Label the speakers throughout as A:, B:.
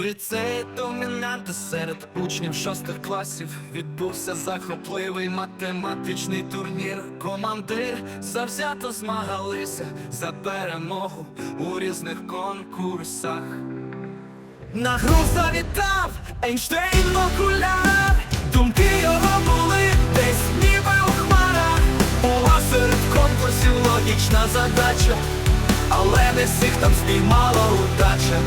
A: У ліцеї домінанта серед учнів шостих класів відбувся захопливий математичний турнір. Командир завзято змагалися за перемогу у різних конкурсах. На гру завітав Ейнштейн окуляр Думки його були десь ніби у хмарах Була серед конкурсів логічна задача Але не всіх там спіймала удача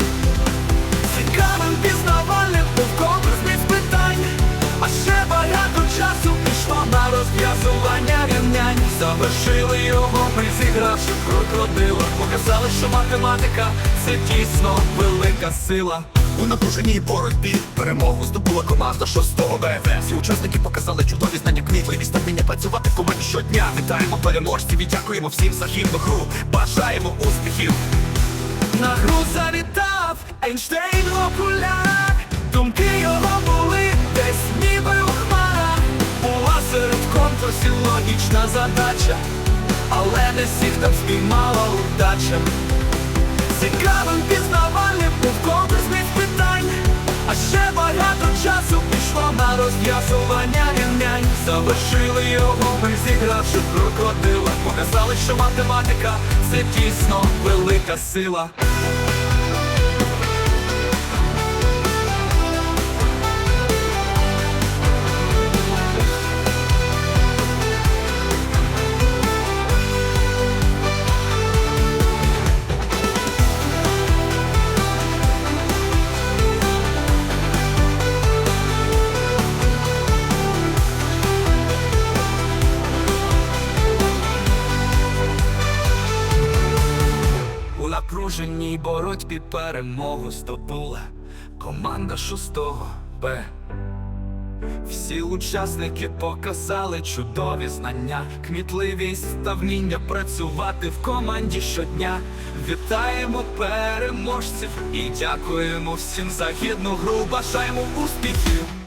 A: часу пішло на розв'язування рівнянь Завершили його ми зігравши крокодила Показали, що математика це дійсно велика сила
B: У напруженій боротьбі перемогу здобула команда шостого БФ. Всі учасники показали чудові знання кмітливість та вміння працювати в команді щодня. Вітаємо переможців і дякуємо всім за гідну гру. Бажаємо успіхів.
A: На гру завітав Ейнштейн окуляр конкурсів логічна задача Але не всіх там спіймала удача. Цікавим пізнавальним був з питань А ще багато часу пішло на розв'язування рівнянь. Завершили його ми зігравши крокодила. Показали, що математика це дійсно велика сила напруженій боротьбі перемогу здобула команда шостого Б. Всі учасники показали чудові знання, кмітливість та вміння працювати в команді щодня. Вітаємо переможців і дякуємо всім за гідну гру. Бажаємо успіхів.